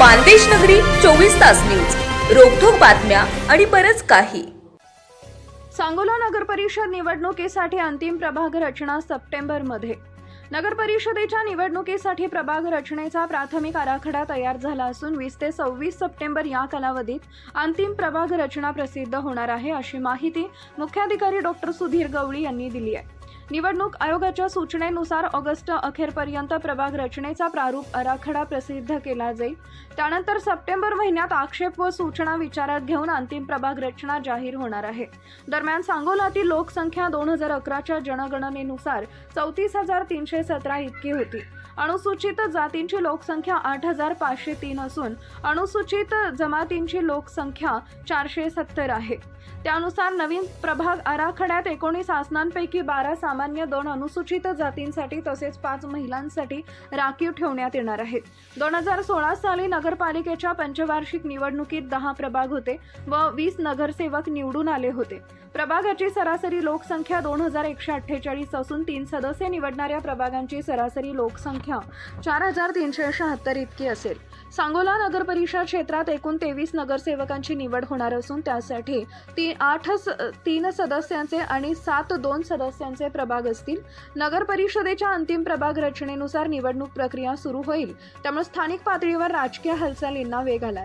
मानदेश नगरी चोवीस तास न्यूज. रोखोक बातम्या आणि बरच काही. सांगोला नगर परिषद निवडणुकीसाठी अंतिम प्रभाग रचना सप्टेंबरमध्ये. नगर परिषदेच्या निवडणुकीसाठी प्रभाग रचनेचा प्राथमिक आराखडा तयार झाला असून वीस ते सव्वीस सप्टेंबर या कालावधीत अंतिम प्रभाग रचना प्रसिद्ध होणार आहे अशी माहिती मुख्याधिकारी डॉक्टर सुधीर गवळी यांनी दिली आहे. निवडणूक आयोगाच्या सूचनेनुसार ऑगस्ट अखेरपर्यंत प्रभाग रचनेचा प्रारूप आराखडा प्रसिद्ध केला जाईल. त्यानंतर सप्टेंबर महिन्यात आक्षेप व सूचना विचारात घेऊन अंतिम प्रभाग रचना जाहीर होणार आहे. दरम्यान सांगोलातील लोकसंख्या दोन हजार अकराच्या जनगणनेनुसार चौतीस हजार तीनशे सतरा इतकी होती. अनुसूचित जातींची लोकसंख्या आठ हजार पाचशे तीन असून अनुसूचित जमातींची लोकसंख्या चारशे सत्तर आहे. त्यानुसार नवीन प्रभाग आराखड्यात एकोणीस आसनांपैकी बारा सामान्य दोन अनुसूचित जातींसाठी तसेच पाच महिलांसाठी राखीव ठेवण्यात येणार आहेत. दोन हजार सोळा साली नगरपालिकेच्या पंचवार्षिक निवडणुकीत दहा प्रभाग होते व वीस नगरसेवक निवडून आले होते. प्रभागाची सरासरी लोकसंख्या दोन हजार एकशे अठ्ठेचाळीस असून तीन सदस्य निवडणाऱ्या प्रभागांची सरासरी लोकसंख्या चार हजार तीनशे शहात्तर इतकी असेल. सांगोला नगर परिषद क्षेत्रात एकूण तेवीस नगरसेवकांची निवड होणार असून त्यासाठी ती आठ स- तीन सदस्यांचे आणि सात दोन सदस्यांचे प्रभाग असतील. नगर परिषदेच्या अंतिम प्रभाग रचनेनुसार निवडणूक प्रक्रिया सुरू होईल. त्यामुळे स्थानिक पातळीवर राजकीय हालचालींना वेग आलाय.